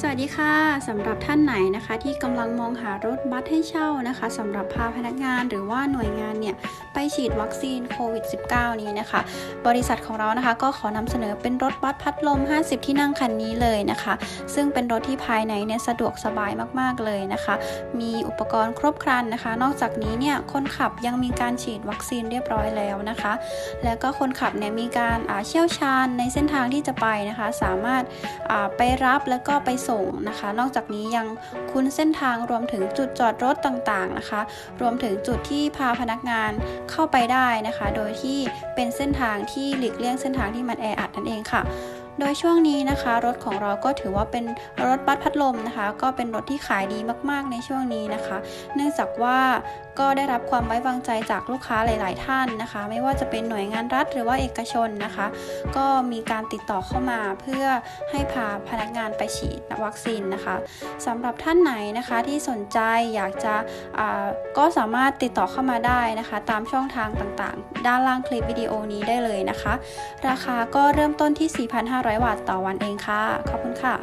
สวัสดีค่ะสำหรับท่านไหนนะคะ ที่กำลังมองหารถบัสให้เช่านะคะสำหรับพาพนักงานหรือว่าหน่วยงานเนี่ย ฉีดวัคซีนโควิด -19 นี้นะคะ บริษัทของเรานะคะก็ขอนำเสนอเป็นรถบัสพัดลม 50 ที่นั่งคันนี้เลยนะคะ ซึ่งเป็นรถที่ภายในเนี่ยสะดวกสบายมากๆเลยนะคะ มีอุปกรณ์ครบครันนะคะ นอกจากนี้เนี่ยคนขับยังมีการฉีดวัคซีนเรียบร้อยแล้วนะคะ แล้วก็คนขับเนี่ยมีการเชี่ยวชาญในเส้นทางที่จะไปนะคะ สามารถไปรับแล้วก็ไปส่งนะคะ นอกจากนี้ยังคุ้นเส้นทางรวมถึงจุดจอดรถต่างๆนะคะ รวมถึงจุดที่พาพนักงานเข้าไปได้นะคะ โดยที่เป็นเส้นทางที่หลีกเลี่ยงเส้นทางที่มันแออัดนั่นเองค่ะ โดยช่วงนี้นะคะ รถของเราก็ถือว่าเป็นรถบัสพัดลมนะคะ ก็เป็นรถที่ขายดีมากๆในช่วงนี้นะคะ เนื่องจากว่า ก็ได้รับความไว้วางใจจากลูกค้าหลาย ๆ ท่านนะคะ ไม่ว่าจะเป็นหน่วยงานรัฐหรือว่าเอกชนนะคะ ก็มีการติดต่อเข้ามาเพื่อให้พาพนักงานไปฉีดวัคซีนนะคะสำหรับท่านไหนนะคะที่สนใจอยากจะก็สามารถติดต่อเข้ามาได้นะคะ ตามช่องทางต่าง ๆ ด้านล่างคลิปวิดีโอนี้ได้เลยนะคะ ราคาก็เริ่มต้นที่ 4,500 บาทต่อวันเองค่ะ ขอบคุณค่ะ